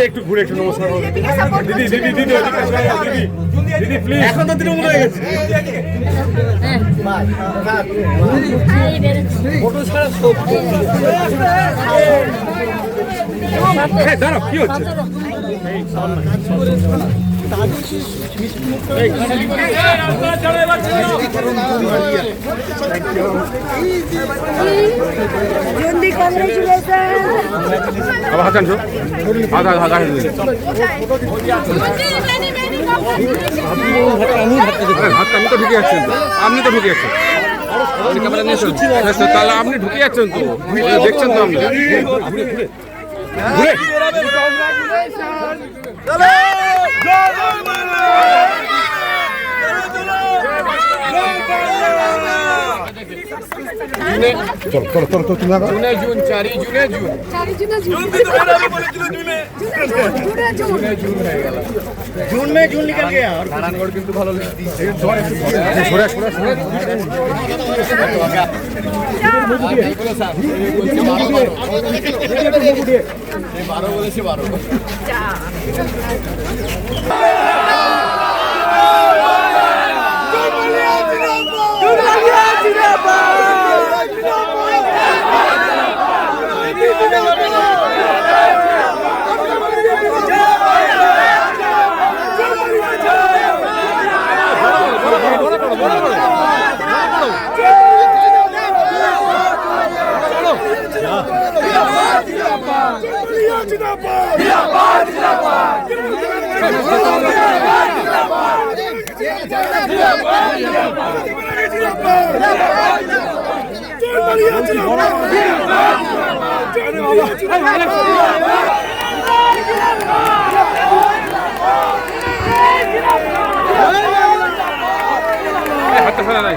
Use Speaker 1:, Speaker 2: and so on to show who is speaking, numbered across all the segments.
Speaker 1: একটু ঘুরে একটু নমস্কার দিদি দিদি দিদি দিদি দিদি প্লিজ এখন তো তৃণমূল হয়ে গেছে হ্যাঁ দাঁড়াও কি হচ্ছে
Speaker 2: জলদি কংগ্রেচুলেশন।
Speaker 1: আবার হাত আনছো হাত হাত হাত হাত আরে, হাত আপনি তো ঢুকে যাচ্ছেন তো। আপনি। Buraya. Buraya. Buraya. Buraya. Buraya. তো ঢুকে যাচ্ছেন আপনি ক্যামেরা নিয়ে এসেছেন। আচ্ছা, তাহলে আপনি ঢুকে যাচ্ছেন তো ওই দেখছেন তো আপনি ঘুরে ঘুরে ঘুরে জুনে জুন চারি জুনে জুন
Speaker 3: जून में जून निकल गया और
Speaker 1: নারায়ণগড় কিন্তু ভালো সরে সরে সরে হাতটা ফেলা নাই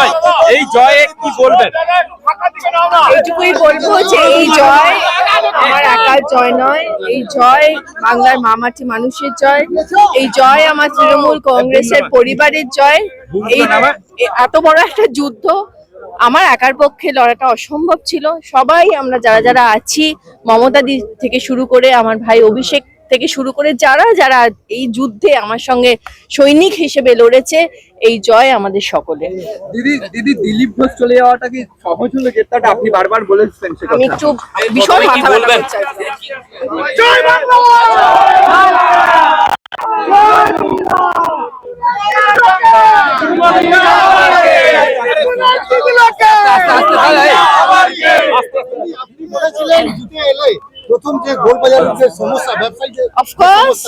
Speaker 4: জয়। এই জয়ে কি বলবেন?
Speaker 5: এইটুকুই বলব যে এই জয় আমার একার জয় নয়। এই জয় বাংলার মামাটি মানুষের জয়। এই জয় আমার তৃণমূল কংগ্রেসের পরিবারের জয়। এই এত বড় একটা যুদ্ধ। আমার একার পক্ষে লড়াটা অসম্ভব ছিল। সবাই আমরা যারা যারা আছি মমতা দি থেকে শুরু করে আমার ভাই অভিষেক থেকে শুরু করে যারা যারা এই যুদ্ধে আমার সঙ্গে সৈনিক হিসেবে লড়েছে এই জয় আমাদের সকলের
Speaker 4: দিদি দিদি দিলীপ ঘোষ চলে যাওয়াটা কি সহজ হলো আপনি বারবার বলেছেন
Speaker 5: আমি একটু ভীষণ মাথা ব্যথা আজকে।
Speaker 3: বলেছিলেন জিতে এলে প্রথম যে গোলবাজারের যে সমস্যা ব্যবসায়ী যে
Speaker 5: অফকোর্স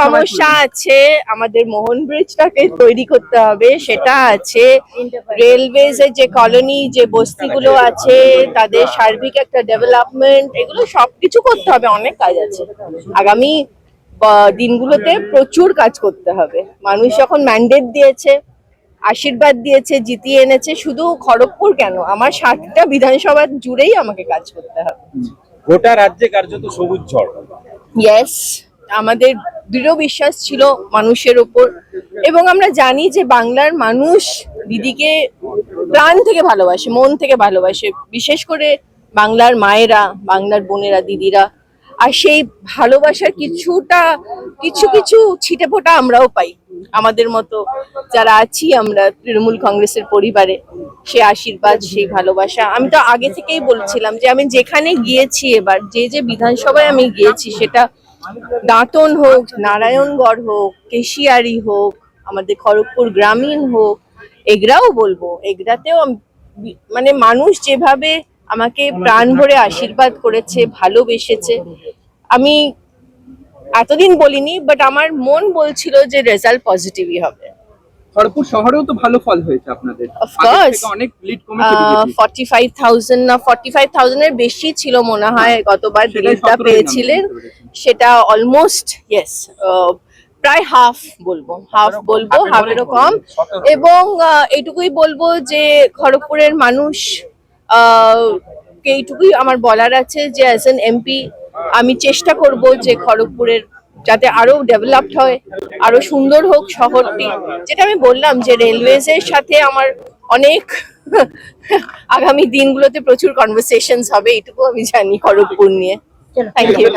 Speaker 3: সমস্যা,
Speaker 5: আছে। আমাদের মোহন ব্রিজটাকে তৈরি করতে হবে সেটা আছে। রেলওয়েজ এর যে কলোনি যে বস্তিগুলো আছে তাদের সার্বিক একটা ডেভেলপমেন্ট এগুলো সবকিছু করতে হবে অনেক কাজ আছে। আগামী দিনগুলোতে প্রচুর কাজ করতে হবে। মানুষ যখন ম্যান্ডেট দিয়েছে আশীর্বাদ দিয়েছে জিতিয়ে এনেছে শুধু খড়গপুর কেন? আমার সাতটা বিধানসভা জুড়েই আমাকে কাজ করতে হবে।
Speaker 4: গোটা রাজ্যে কার্যত সবুজ ঝড়।
Speaker 5: ইয়েস আমাদের দৃঢ় বিশ্বাস ছিল মানুষের ওপর এবং আমরা জানি যে বাংলার মানুষ দিদিকে প্রাণ থেকে ভালোবাসে, মন থেকে ভালোবাসে। বিশেষ করে বাংলার মায়েরা, বাংলার বোনেরা, দিদিরা আর সেই ভালোবাসার কিছুটা, কিছু কিছু ছিটে ফোটা আমরাও পাই। আমাদের মতো যারা আছি, আমরা তৃণমূল কংগ্রেসের পরিবারে, সে আশীর্বাদ, সেই ভালোবাসা। আমি তো আগে থেকেই বলছিলাম যে আমি যেখানে গিয়েছি এবার, যে যে বিধানসভায় আমি গিয়েছি, সেটা দাঁতন হোক, নারায়ণগড় হোক, কেশিয়ারি হোক, আমাদের খড়গপুর গ্রামীণ হোক, এগরাও বলব, এগরাতেও মানে মানুষ যেভাবে আমাকে প্রাণ ভরে আশীর্বাদ করেছে ভালোবেসেছে। আমি এতদিন বলিনি বাট আমার মন বলছিল যে রেজাল্ট পজিটিভই হবে।
Speaker 4: খড়গপুর শহরেও তো ভালো ফল হয়েছে আপনাদের।
Speaker 5: Course.
Speaker 4: থেকে অনেক লিড কমেছে BJP
Speaker 5: ফর্টি ফাইভ থাউজেন্ড না ফর্টি ফাইভ থাউজেন্ডের বেশি ছিল মনে হয় গতবার
Speaker 4: 17
Speaker 5: পেয়েছিলেন। সেটা অলমোস্ট ইয়েস প্রায় হাফ বলব হাফ বলব হাফেরও কম এবং এইটুকুই বলব যে খড়গপুরের মানুষ এইটুকুই আমার বলার আছে যে অ্যাজ এন এমপি আমি চেষ্টা করব যে খড়গপুরের যাতে আরও ডেভেলপড হয় আরও সুন্দর হোক শহরটি। যেটা আমি বললাম যে রেলওয়েজ এর সাথে আমার অনেক আগামী দিনগুলোতে প্রচুর কনভারসেশনস হবে এইটুকু আমি জানি খড়গপুর নিয়ে। Thank you